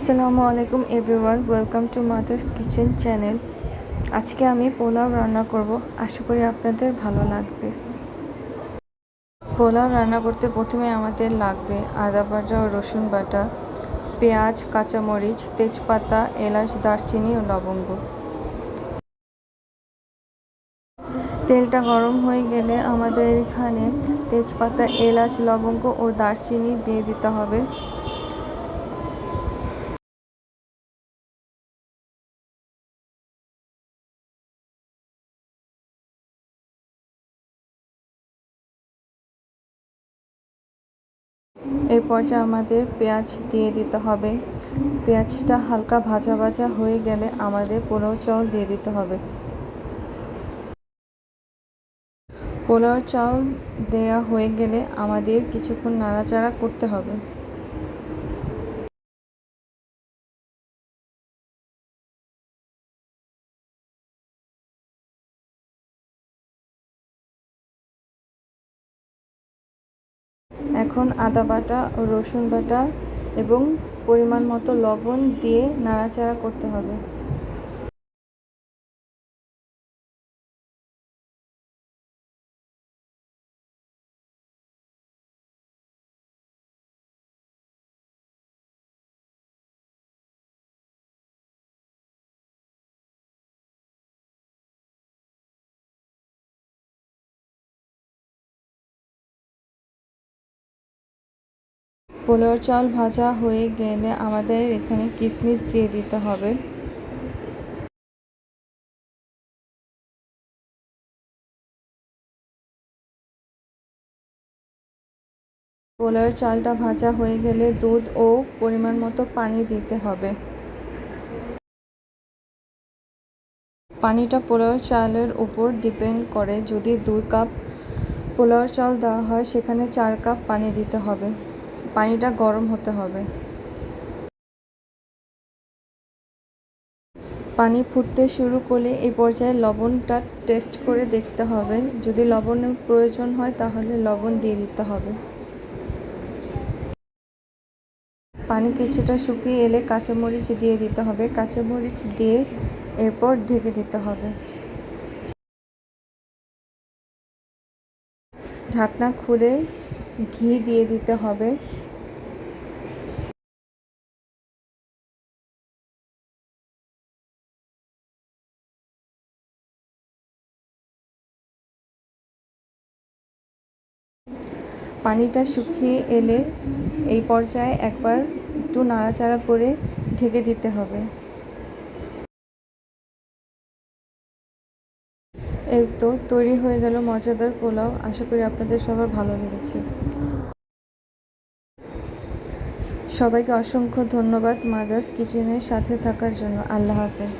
আসসালামু আলাইকুম everyone, welcome to mother's kitchen channel. আজকে আমি পোলাও রান্না করব, আশা করি আপনাদের ভালো লাগবে। পোলাও রান্না করতে প্রথমে আমাদের লাগবে আদা বাটা ও রসুন বাটা, পেঁয়াজ, কাঁচামরিচ, তেজপাতা, এলাচ, দারচিনি ও লবঙ্গ। তেলটা গরম হয়ে গেলে আমাদের এখানে তেজপাতা, এলাচ, লবঙ্গ ও দারচিনি দিয়ে দিতে হবে। এই পর্যায়ে আমাদের পেঁয়াজ দিয়ে দিতে হবে। পেঁয়াজটা হালকা ভাজা ভাজা হয়ে গেলে আমাদের পোলাও চাউল দিয়ে দিতে হবে। পোলাও চাউল দেয়া হয়ে গেলে আমাদের কিছুক্ষণ নাড়াচাড়া করতে হবে। এখন আদা বাটা ও রসুন বাটা এবং পরিমাণ মতো লবণ দিয়ে নাড়াচাড়া করতে হবে। পোলাওর চাল ভাজা হয়ে গেলে আমাদের এখানে কিশমিশ দিয়ে দিতে হবে। পোলাওয়ের চালটা ভাজা হয়ে গেলে দুধ ও পরিমাণ মতো পানি দিতে হবে। পানিটা পোলাওয়ের চালের উপর ডিপেন্ড করে। যদি দুই কাপ পোলাওয়ের চাল দেওয়া হয়, সেখানে চার কাপ পানি দিতে হবে। পানিটা গরম হতে হবে। পানি ফুটতে শুরু করলে এই পর্যায়ে লবণটা টেস্ট করে দেখতে হবে। যদি লবণের প্রয়োজন হয় তাহলে লবণ দিয়ে দিতে হবে। পানি কিছুটা শুকিয়ে এলে কাঁচামরিচ দিয়ে দিতে হবে। কাঁচামরিচ দিয়ে এরপর ঢেকে দিতে হবে। ঢাকনা খুলে ঘি দিয়ে দিতে হবে। পানিটা শুকিয়ে এলে এই পর্যায়ে একবার একটু নাড়াচাড়া করে ঢেকে দিতে হবে। এই তো তৈরি হয়ে গেল মজাদার পোলাও। আশা করি আপনাদের সবার ভালো লেগেছে। সবাইকে অসংখ্য ধন্যবাদ মাদার্স কিচেনের সাথে থাকার জন্য। আল্লাহ হাফেজ।